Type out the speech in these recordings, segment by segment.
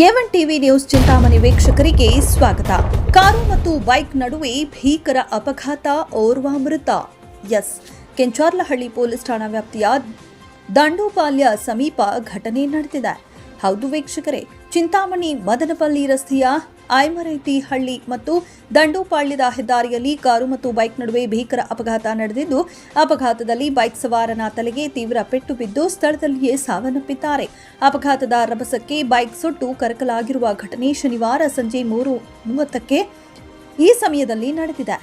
ಎವನ್ TV news Chintamani ವೀಕ್ಷಕರಿಗೆ ಸ್ವಾಗತ. Car ಮತ್ತು ಬೈಕ್ ನಡುವೆ ಭೀಕರ ಅಪಘಾತ, ಓರ್ವ ಮೃತ. ಎಸ್. ಕೆಂಚಾರ್ಲಹಳ್ಳಿ ಪೊಲೀಸ್ ಠಾಣಾ ವ್ಯಾಪ್ತಿಯ ದಂಡೋಪಾಲ್ಯ ಸಮೀಪ ಘಟನೆ ನಡೆದಿದೆ. ಹೌದು ವೀಕ್ಷಕರೇ, ಚಿಂತಾಮಣಿ ಮದನಪಲ್ಲಿ ರಸ್ತೆಯ ಆಯ್ಮರೈತಿ ಹಳ್ಳಿ ಮತ್ತು ದಂಡೋಪಾಳ್ಯದ ಹೆದ್ದಾರಿಯಲ್ಲಿ ಕಾರು ಮತ್ತು ಬೈಕ್ ನಡುವೆ ಭೀಕರ ಅಪಘಾತ ನಡೆದಿದ್ದು, ಅಪಘಾತದಲ್ಲಿ ಬೈಕ್ ಸವಾರನ ತಲೆಗೆ ತೀವ್ರ ಪೆಟ್ಟು ಬಿದ್ದು ಸ್ಥಳದಲ್ಲಿಯೇ ಸಾವನ್ನಪ್ಪಿದ್ದಾರೆ. ಅಪಘಾತದ ರಭಸಕ್ಕೆ ಬೈಕ್ ಸುಟ್ಟು ಕರಕಲಾಗಿರುವ ಘಟನೆ ಶನಿವಾರ ಸಂಜೆ ಮೂರು ಮೂವತ್ತಕ್ಕೆ ಈ ಸಮಯದಲ್ಲಿ ನಡೆದಿದೆ.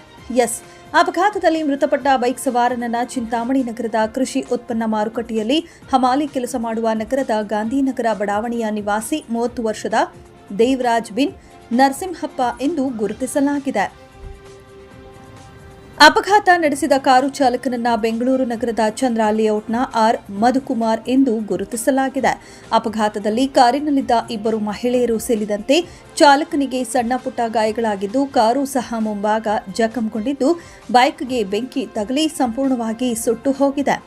ಎಸ್ ಅಪಘಾತದಲ್ಲಿ ಮೃತಪಟ್ಟ ಬೈಕ್ ಸವಾರನನ್ನ ಚಿಂತಾಮಣಿ ನಗರದ ಕೃಷಿ ಉತ್ಪನ್ನ ಮಾರುಕಟ್ಟೆಯಲ್ಲಿ ಹಮಾಲಿ ಕೆಲಸ ಮಾಡುವ ನಗರದ ಗಾಂಧಿನಗರ ಬಡಾವಣೆಯ ನಿವಾಸಿ ಮೂವತ್ತು ವರ್ಷದ ದೇವರಾಜ್ ಬಿನ್ ನರಸಿಂಹಪ್ಪ ಎಂದು ಗುರುತಿಸಲಾಗಿದೆ. ಅಪಘಾತ ನಡೆಸಿದ ಕಾರು ಚಾಲಕನನ್ನ ಬೆಂಗಳೂರು ನಗರದ ಚಂದ್ರ ಲೇಔಟ್ನ ಆರ್ ಮಧುಕುಮಾರ್ ಎಂದು ಗುರುತಿಸಲಾಗಿದೆ. ಅಪಘಾತದಲ್ಲಿ ಕಾರಿನಲ್ಲಿದ್ದ ಇಬ್ಬರು ಮಹಿಳೆಯರು ಸೇರಿದಂತೆ ಚಾಲಕನಿಗೆ ಸಣ್ಣ ಪುಟ್ಟ ಗಾಯಗಳಾಗಿದ್ದು, ಕಾರು ಸಹ ಮುಂಭಾಗ ಜಖಂಗೊಂಡಿದ್ದು, ಬೈಕ್ಗೆ ಬೆಂಕಿ ತಗಲಿ ಸಂಪೂರ್ಣವಾಗಿ ಸುಟ್ಟು ಹೋಗಿದೆ.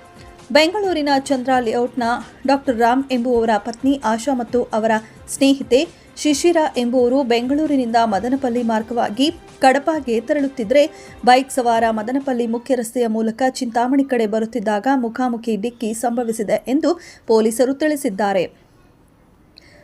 ಬೆಂಗಳೂರಿನ ಚಂದ್ರ ಲೇಔಟ್ನ ಡಾಕ್ಟರ್ ರಾಮ್ ಎಂಬುವವರ ಪತ್ನಿ ಆಶಾ ಮತ್ತು ಅವರ ಸ್ನೇಹಿತೆ ಶಿಶಿರ ಎಂಬುವರು ಬೆಂಗಳೂರಿನಿಂದ ಮದನಪಲ್ಲಿ ಮಾರ್ಗವಾಗಿ ಕಡಪಾಗೆ ತೆರಳುತ್ತಿದ್ದರೆ ಬೈಕ್ ಸವಾರ ಮದನಪಲ್ಲಿ ಮುಖ್ಯ ರಸ್ತೆಯ ಮೂಲಕ ಚಿಂತಾಮಣಿ ಕಡೆ ಬರುತ್ತಿದ್ದಾಗ ಮುಖಾಮುಖಿ ಡಿಕ್ಕಿ ಸಂಭವಿಸಿದೆ ಎಂದು ಪೊಲೀಸರು ತಿಳಿಸಿದ್ದಾರೆ.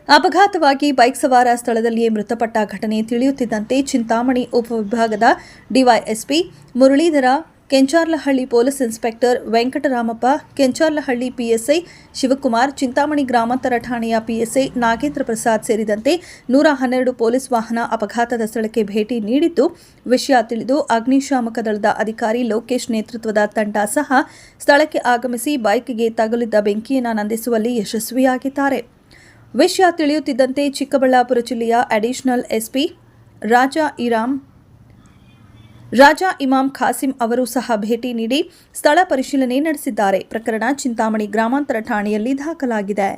ಅಪಘಾತವಾಗಿ ಬೈಕ್ ಸವಾರ ಸ್ಥಳದಲ್ಲಿಯೇ ಮೃತಪಟ್ಟ ಘಟನೆ ತಿಳಿಯುತ್ತಿದ್ದಂತೆ ಚಿಂತಾಮಣಿ ಉಪವಿಭಾಗದ DYSP Muralidhara Kencharlahalli police inspector Venkataramappa, Kencharlahalli PSI Shivakumar, Chintamani ಗ್ರಾಮಾಂತರ ಠಾಣೆಯ ಪಿಎಸ್ಐ ನಾಗೇಂದ್ರ ಪ್ರಸಾದ್ ಸೇರಿದಂತೆ ನೂರ ಹನ್ನೆರಡು ಪೊಲೀಸ್ ವಾಹನ ಅಪಘಾತದ ಸ್ಥಳಕ್ಕೆ ಭೇಟಿ ನೀಡಿದ್ದು, ವಿಷಯ ತಿಳಿದು ಅಗ್ನಿಶಾಮಕ ದಳದ ಅಧಿಕಾರಿ ಲೋಕೇಶ್ ನೇತೃತ್ವದ ತಂಡ ಸಹ ಸ್ಥಳಕ್ಕೆ ಆಗಮಿಸಿ ಬೈಕ್ಗೆ ತಗುಲಿದ್ದ ಬೆಂಕಿಯನ್ನು ನಂದಿಸುವಲ್ಲಿ ಯಶಸ್ವಿಯಾಗಿದ್ದಾರೆ. ವಿಷಯ ತಿಳಿಯುತ್ತಿದ್ದಂತೆ ಚಿಕ್ಕಬಳ್ಳಾಪುರ ಜಿಲ್ಲೆಯ ಅಡಿಷನಲ್ ಎಸ್ಪಿ ರಾಜಾ ಇರಾಮ್ ರಾಜಾ ಇಮಾಮ್ ಖಾಸಿಂ ಅವರು ಸಹ ಭೇಟಿ ನೀಡಿ ಸ್ಥಳ ಪರಿಶೀಲನೆ ನಡೆಸಿದ್ದಾರೆ. ಪ್ರಕರಣ ಚಿಂತಾಮಣಿ ಗ್ರಾಮಾಂತರ ಠಾಣೆಯಲ್ಲಿ ದಾಖಲಾಗಿದೆ.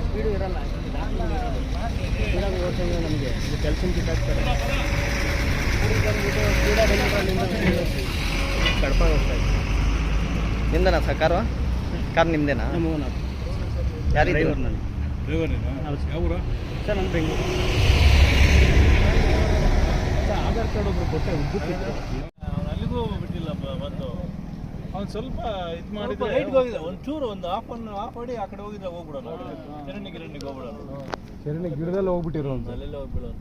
ಸ್ಪೀಡು ಇರಲ್ಲ ನಮಗೆ ಕೆಲಸ ಬಿಟ್ಟಾಗ್ತಾರೆ ಕಡಪ ಹೋಗ್ತಾ ನಿಮ್ದೇನಾ ಸರ್ ಕಾರು ಕಾರ್ ನಿಮ್ದೇನಾ? ಯಾರು ಡ್ರೈವರ್ ನಾನು ಸರ್ ನಮ್ಮ ಬೆಂಗಳೂರು ಆಧಾರ್ ಕಾರ್ಡ್ ಒಬ್ಬರು ಕೊಟ್ಟೆ ಬಂದು ಅವ್ನು ಸ್ವಲ್ಪ ಇದು ಮಾಡಿದ್ರೆ ಲೈಟ್ಗೆ ಹೋಗಿದೆ. ಚೂರು ಒಂದು ಆಫ್ ಅನ್ನು ಆಫ್ ಮಾಡಿ ಆ ಕಡೆ ಹೋಗಿದ್ರೆ ಹೋಗ್ಬಿಡೋಣ. ಚರಣಿ ಗಿರಣಿಗೆ ಹೋಗ್ಬಿಡೋಣ. ಚರಣಿ ಗಿಡದಲ್ಲಿ ಹೋಗ್ಬಿಟ್ಟಿರೋ ಅಂತ. ಅಲ್ಲೆಲ್ಲ ಹೋಗ್ಬಿಡೋಣ.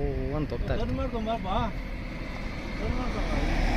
ಓ ಅಂತ ಹೋಗ್ತಾರೆ ಟರ್ನ್ ಮಾಡ್ಕೊಂಬ ಬಾ ಟರ್ನ್ ಮಾಡ್ಕೊಂಬ